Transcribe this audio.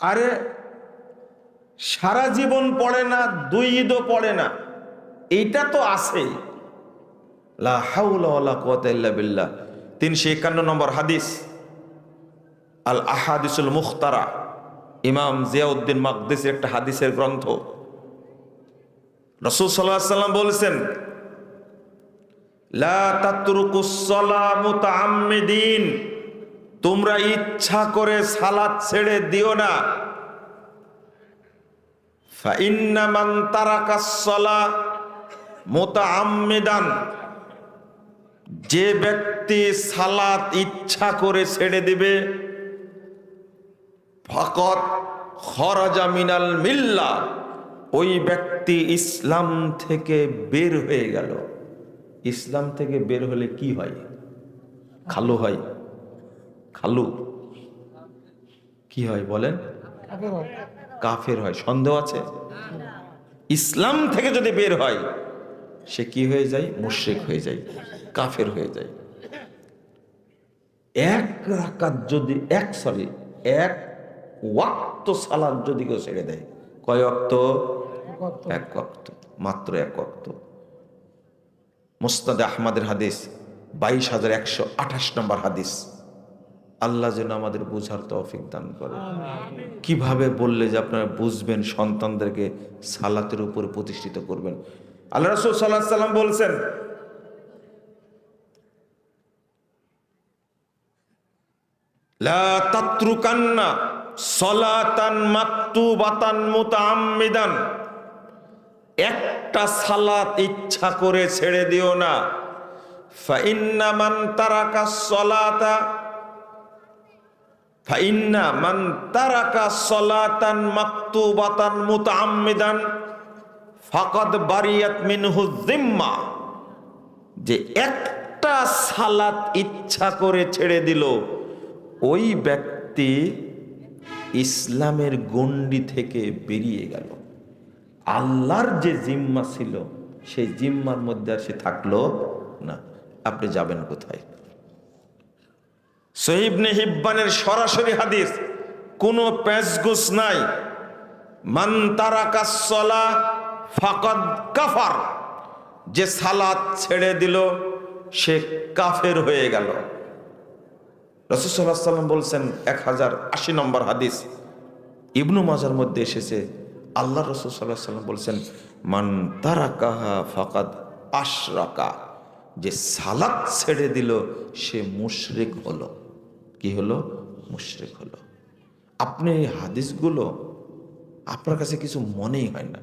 আরে, সারা জীবন পড়ে না, দুই ঈদও পড়ে না। এইটা তো আছেই বিল্লাহ। তিনশো একান্ন নম্বর হাদিস। আল আহাদিসুল মুখতারা। ইমাম জিয়াউদ্দিন মাকদিসের একটা হাদিসের গ্রন্থ। রসুল সাল্লাহ সাল্লাম বলেছেন, লা তাতরুকুস সালাহ মুতাআম্মিদিন তোমরা ইচ্ছা করে সালাত ছেড়ে দিও না। যে ব্যক্তি সালাত ইচ্ছা করে ছেড়ে দিবে, ফকত খরাজা মিনাল মিল্লা, ওই ব্যক্তি ইসলাম থেকে বের হয়ে গেল। ইসলাম থেকে বের হলে কি হয়? খালু হয়। খালু। কি হয় বলেন? কাফের হয়। সন্দেহ আছে? ইসলাম থেকে যদি বের হয় সে কি হয়ে যায়? মুশ্রিক হয়ে যায়। কাফের হয়ে যায়। এক রাকাত যদি এক সরি এক ওয়াক্ত সালাদ যদি কেউ ছেড়ে দেয় কয় অক্ত এক অক্ত মাত্র এক অক্ত মুস্তাদ আহমদের হাদিস বাইশ হাজার একশো আঠাশ নম্বর হাদিস। আল্লাহ যেন আমাদের বুঝার তৌফিক দান করে। কীভাবে বললে যে আপনারা বুঝবেন, সন্তানদেরকে সালাতের উপর প্রতিষ্ঠিত করবেন। আল্লাহ রসুল সাল্লাহ সাল্লাম বলছেন তাত্রুকান্না সলাতান মাকতুবাতান মুতাআম্মিদান। একটা সালাত ইচ্ছা করে ছেড়ে দিও না। ফাইন্না মান তারাকা সলাতা ফাইন্না মান সলাতান বারিয়াত যে একটা সালাত ইচ্ছা করে ছেড়ে দিল, ওই ব্যক্তি ইসলামের গণ্ডি থেকে বেরিয়ে গেল। আল্লাহর যে জিম্মা ছিল, সেই জিম্মার মধ্যে আর সে থাকল না। আপনি যাবেন কোথায়? সহিবনে হিব্বানের সরাসরি হাদিস, কোনো প্যাঁচগুস নাই। মান তারাকাসলা ফাকাদ কাফার, যে সালাত ছেড়ে দিল, সে কাফের হয়ে গেল। রসুল্লাহ সাল্লাম বলছেন, এক হাজার আশি নম্বর হাদিস ইবনু মাজার মধ্যে এসেছে। আল্লাহ রসুল সাল্লাহ সাল্লাম বলছেন, মান তারা কাহা ফাকাদ আশরাকা, যে সালাত ছেড়ে দিল, সে মুশরিক হলো। কি হলো? মুশরেক হলো। আপনি এই হাদিসগুলো আপনার কাছে কিছু মনেই হয় না।